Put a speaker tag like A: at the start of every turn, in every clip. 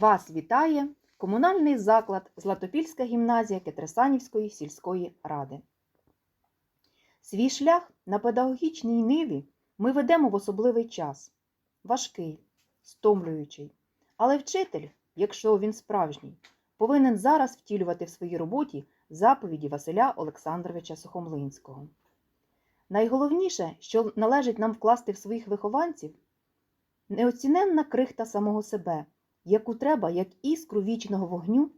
A: Вас вітає комунальний заклад Златопільська гімназія Кетресанівської сільської ради. Свій шлях на педагогічній ниві ми ведемо в особливий час важкий, стомлюючий. Але вчитель, якщо він справжній, повинен зараз втілювати в своїй роботі заповіді Василя Олександровича Сухомлинського. Найголовніше, що належить нам вкласти в своїх вихованців, неоціненна крихта самого себе, яку треба, як іскру вічного вогню,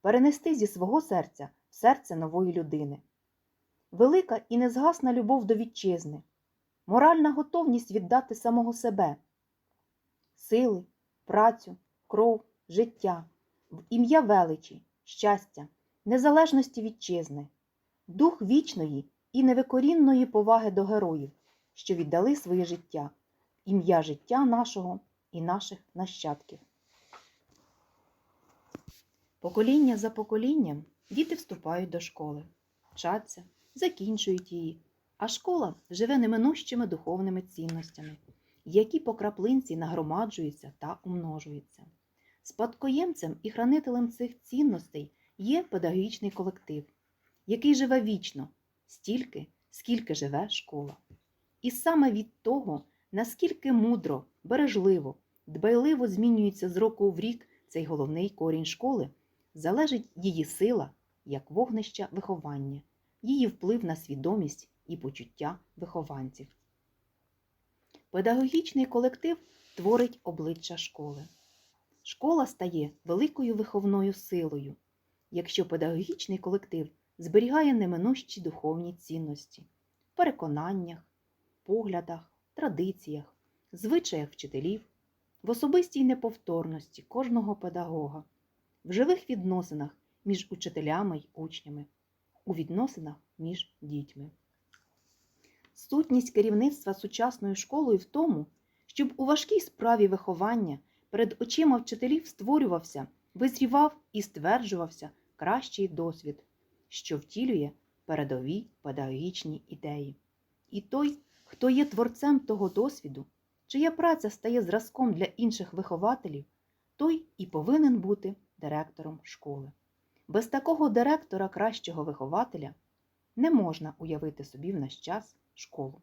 A: перенести зі свого серця в серце нової людини. Велика і незгасна любов до вітчизни, моральна готовність віддати самого себе, сили, працю, кров, життя, в ім'я величі, щастя, незалежності вітчизни, дух вічної і невикорінної поваги до героїв, що віддали своє життя, ім'я життя нашого і наших нащадків. Покоління за поколінням діти вступають до школи, вчаться, закінчують її, а школа живе неминущими духовними цінностями, які по краплинці нагромаджуються та умножуються. Спадкоємцем і хранителем цих цінностей є педагогічний колектив, який живе вічно, стільки, скільки живе школа. І саме від того, наскільки мудро, бережливо, дбайливо змінюється з року в рік цей головний корінь школи, залежить її сила як вогнища виховання, її вплив на свідомість і почуття вихованців. Педагогічний колектив творить обличчя школи. Школа стає великою виховною силою, якщо педагогічний колектив зберігає неминущі духовні цінності в переконаннях, поглядах, традиціях, звичаях вчителів, в особистій неповторності кожного педагога, в живих відносинах між учителями й учнями, у відносинах між дітьми. Сутність керівництва сучасною школою в тому, щоб у важкій справі виховання перед очима вчителів створювався, визрівав і стверджувався кращий досвід, що втілює передові педагогічні ідеї. І той, хто є творцем того досвіду, чия праця стає зразком для інших вихователів, той і повинен бути директором школи. Без такого директора кращого вихователя не можна уявити собі в наш час школу.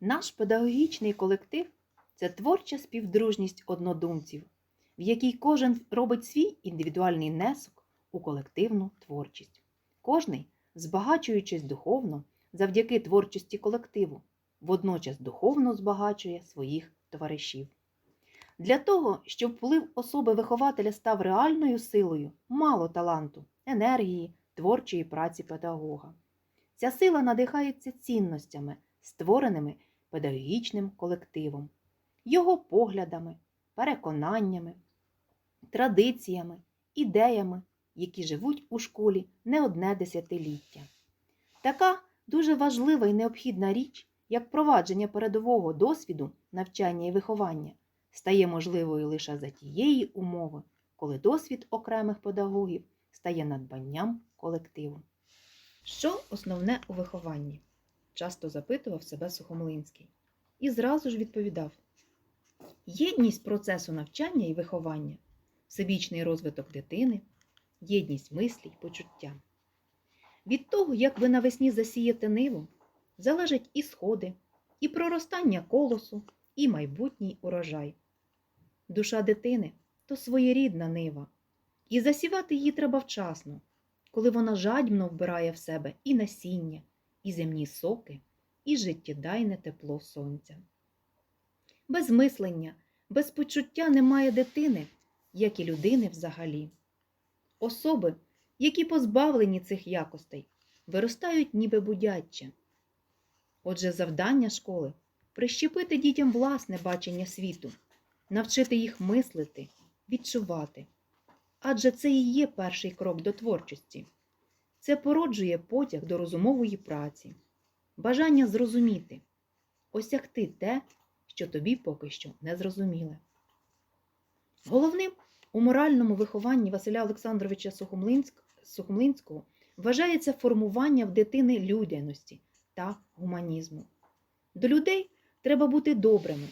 A: Наш педагогічний колектив це творча співдружність однодумців, в якій кожен робить свій індивідуальний внесок у колективну творчість. Кожний, збагачуючись духовно завдяки творчості колективу, водночас духовно збагачує своїх товаришів. Для того, щоб вплив особи вихователя став реальною силою, мало таланту, енергії, творчої праці педагога. Ця сила надихається цінностями, створеними педагогічним колективом, його поглядами, переконаннями, традиціями, ідеями, які живуть у школі не одне десятиліття. Така дуже важлива і необхідна річ, як впровадження передового досвіду навчання і виховання, стає можливою лише за тієї умови, коли досвід окремих педагогів стає надбанням колективу. Що основне у вихованні? часто запитував себе Сухомлинський. І зразу ж відповідав: єдність процесу навчання і виховання, всебічний розвиток дитини, єдність мислі й почуття. Від того, як ви навесні засієте ниву, залежать і сходи, і проростання колосу, і майбутній урожай. Душа дитини то своєрідна нива, і засівати її треба вчасно, коли вона жадібно вбирає в себе і насіння, і земні соки, і життєдайне тепло сонця. Без мислення, без почуття немає дитини, як і людини взагалі. Особи, які позбавлені цих якостей, виростають ніби будяччя. Отже, завдання школи прищепити дітям власне бачення світу, навчити їх мислити, відчувати. Адже це і є перший крок до творчості. Це породжує потяг до розумової праці, бажання зрозуміти, осягти те, що тобі поки що не зрозуміле. Головним у моральному вихованні Василя Олександровича Сухомлинського вважається формування в дитини людяності та гуманізму. До людей треба бути добрими,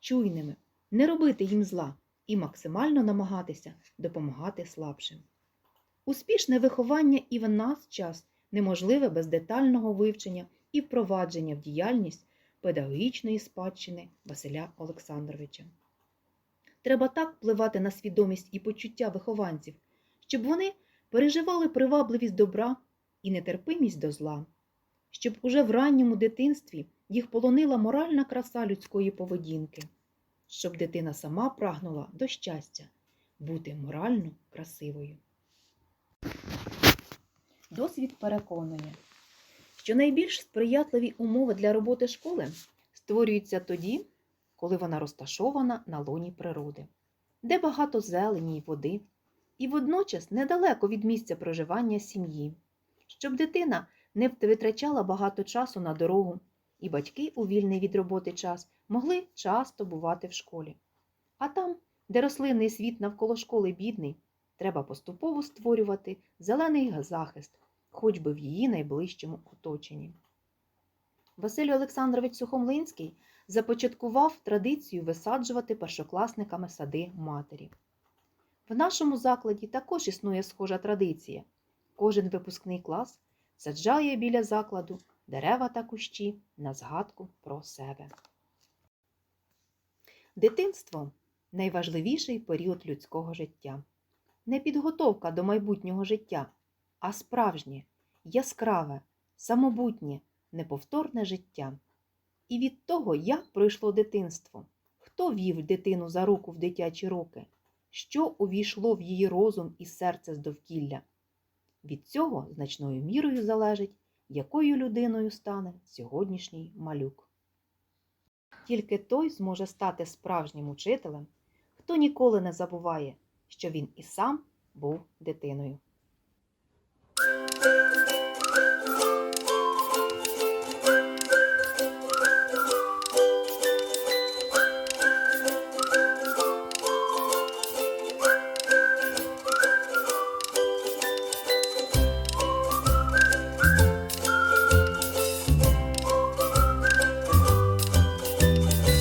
A: чуйними, не робити їм зла і максимально намагатися допомагати слабшим. Успішне виховання і в нас час неможливе без детального вивчення і впровадження в діяльність педагогічної спадщини Василя Олександровича. Треба так впливати на свідомість і почуття вихованців, щоб вони переживали привабливість добра і нетерпимість до зла, щоб уже в ранньому дитинстві їх полонила моральна краса людської поведінки, щоб дитина сама прагнула до щастя бути морально красивою. Досвід переконує, що найбільш сприятливі умови для роботи школи створюються тоді, коли вона розташована на лоні природи, де багато зелені й води, і водночас недалеко від місця проживання сім'ї, щоб дитина не витрачала багато часу на дорогу, і батьки у вільний від роботи час могли часто бувати в школі. А там, де рослинний світ навколо школи бідний, треба поступово створювати зелений захист, хоч би в її найближчому оточенні. Василь Олександрович Сухомлинський започаткував традицію висаджувати першокласниками сади матері. В нашому закладі також існує схожа традиція. Кожен випускний клас саджає біля закладу дерева та кущі на згадку про себе. Дитинство найважливіший період людського життя. Не підготовка до майбутнього життя, а справжнє, яскраве, самобутнє, неповторне життя. І від того, як пройшло дитинство, хто вів дитину за руку в дитячі роки, що увійшло в її розум і серце з довкілля. Від цього значною мірою залежить, якою людиною стане сьогоднішній малюк. Тільки той зможе стати справжнім учителем, хто ніколи не забуває, що він і сам був дитиною.